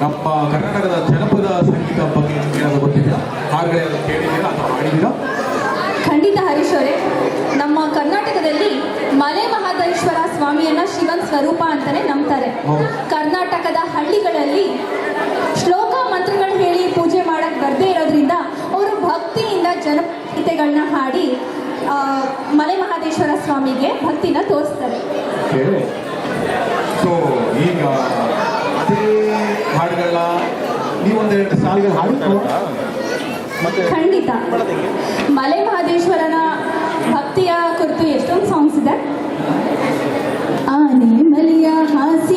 ನಮ್ಮ ಕರ್ನಾಟಕದ ಜನಪದ ಸಂಗೀತ ಬಗ್ಗೆ ಏನಾದ್ರು ಗೊತ್ತಿದೆಯಾ? ಹಾಡುಗಳೆಲ್ಲ ಕೇಳಿದ್ದೀರಾ ಅಥವಾ ಹಾಡಿದ್ದೀರಾ ಖಂಡಿತ ಹರೀಶ್ ಅವರೇ ನಮ್ಮ ಕರ್ನಾಟಕದಲ್ಲಿ ಮಲೆ ಮಹಾದೇಶ್ವರ ಸ್ವಾಮಿಯನ್ನ ಶಿವನ್ ಸ್ವರೂಪ ಅಂತಾನೆ ನಂಬ್ತಾರೆ. ಕರ್ನಾಟಕದ ಹಳ್ಳಿಗಳಲ್ಲಿ ಶ್ಲೋಕ ಮಂತ್ರಗಳು ಹೇಳಿ ಪೂಜೆ ಮಾಡಕ್ ಬರ್ದೇ ಇರೋದ್ರಿಂದ ಅವರು ಭಕ್ತಿಯಿಂದ ಜನಗೀತೆಗಳನ್ನ ಹಾಡಿ ಮಲೆ ಮಹಾದೇಶ್ವರ ಸ್ವಾಮಿಗೆ ಭಕ್ತಿನ ತೋರಿಸ್ತಾರೆ. ಈಗ ಅದೇ ಹಾಡುಗಳನ್ನ ನೀವೊಂದೆರಡು ಸಾಲಿಗೆ ಹಾಡಿದ್ರು ಖಂಡಿತ. ಮಲೆ ಮಹದೇಶ್ವರನ ಭಕ್ತಿಯ ಕುರಿತು ಎಷ್ಟೊಂದು ಸಾಂಗ್ಸ್ ಇದೆ? ಆನೆ ಮಲೆಯ ಹಾಸಿಕೊಂಡವರೇ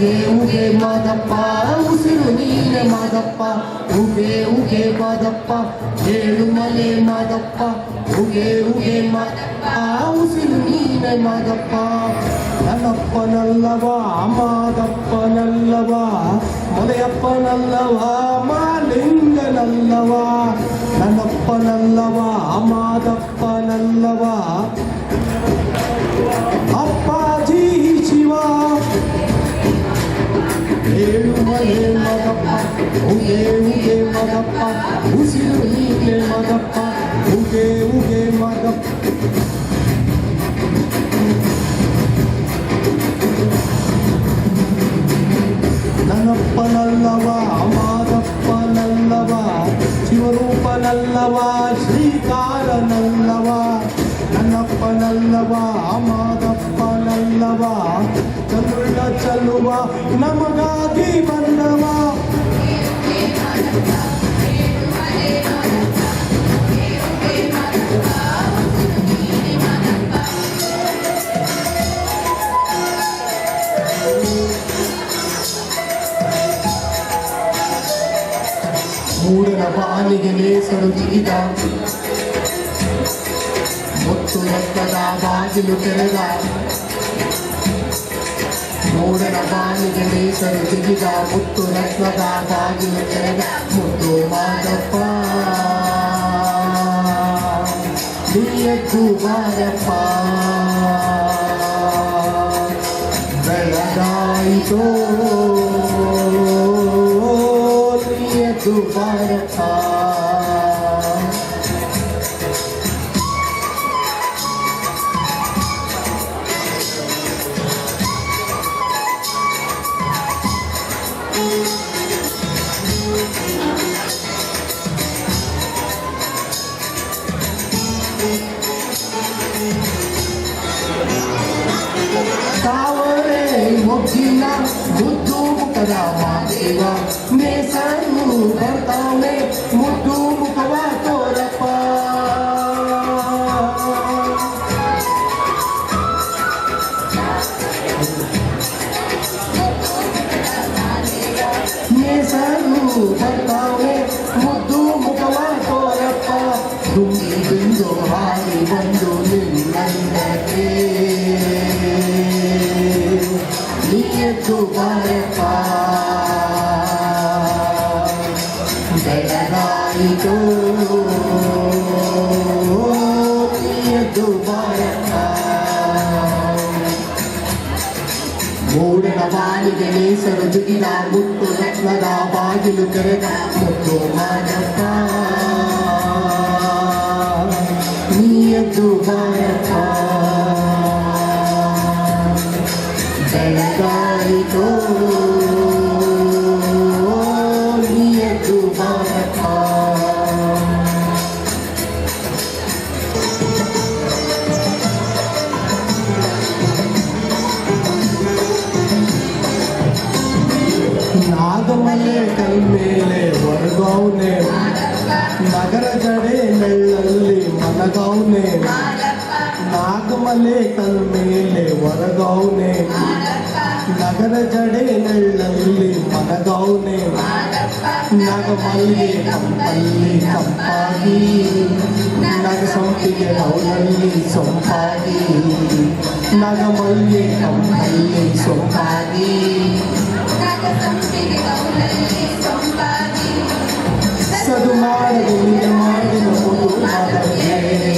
உகே உகே மாதப்பா. உசிறு நீரே மாதப்பா. உகே உகே மாதப்பா. ஏழுமலை மாதப்பா. உகே உகே மாதப்பா. உசிறு நீரே மாதப்பா. நல்லப்ப நல்லவா மாதப்ப நல்லவா. மலையப்ப நல்லவா மாலிங்க நல்லவா. நல்லப்ப நல்லவா மாதப்ப நல்லவா. ஏழுமலே மதப்பா உகே உகே மதப்பா உசிறு நீங்கே மதப்பா உகே உகே மதப்பா నన్నప్ప నల్లవా మాదప్ప నల్లవా శివరూప నల్లవా శ్రీకార నల్లవా నన్నప్ప నల్లవా మాదప్ప నల్లవా చంద్రుడ చల్లువా నమగా ಲೇಸರು ಜಿಗಿದ ಮುತ್ತು ರಕ್ತದ ಬಾಗಿಲು ತೆರೆದ ಮೂಡನ ಬಾಲಿಗೆ ಲೇಸರು ಜಿಗಿದ ಮುತ್ತು ರತ್ನದ ಬಾಗಿಲು ತೆರೆದ ಮುತ್ತು ಮಾದಪ್ಪ ನೀಯದ್ದು ಬಾರಪ್ಪ ಬೆಳಗಾಯಿತೋ ದುಂಗಿ ಬಿಂದು ಹಾರಿ ಬಂದು ನಿನ್ನಂದಕ್ಕೆ ನೀಯದ್ದು ಬಾರಪ್ಪ ಬೆಳಗಾಯಿತು ನೀಯದ್ದು ಬಾರಪ್ಪ ಮೂಡನ ಬಾಲಿಗೆ ನೇಸರು ಜುಗಿದ ಮುತ್ತು ರತ್ನದ ಬಾಗಿಲು ತೆರೆದ tu pamiętam Delegali tu Nie tu pamiętam Nagamale ಕಲ್ಮೇಲೆ ವರ್ಗವನೇ ನಗರ ಕಡೆ ನೆಳ್ಳಲ್ಲಿ ಮನಗೌನೆ ನಾಗಮಲೆ ತನ್ನ ಮೇಲೆ ಹೊರಗೌನೆ ನಗರ ಕಡೆ ನೆಳ್ಳಲ್ಲಿ ಮನಗೌನೆ ನಾಗಮಲ್ಲಿ ಕಂಪಲ್ಲಿ ಕಂಪಾಗಿ ನಾಗ ಸಂಪಿಗೆ ನವಲಲ್ಲಿ ಸೊಂಪಾಗಿ ನಾಗಮಲ್ಲಿ ಕಂಪಲ್ಲಿ ಸೊಂಪಾಗಿ ನಾಗ ಸಂಪಿಗೆ ನವಲಲ್ಲಿ Força do mar, avenida, mar, não contou nada.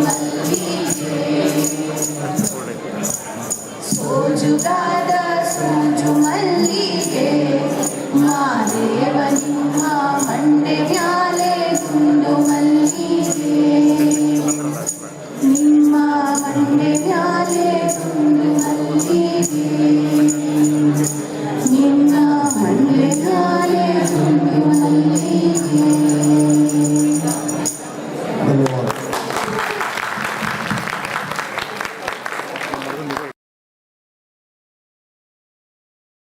ಮ್ಯಾಲೆ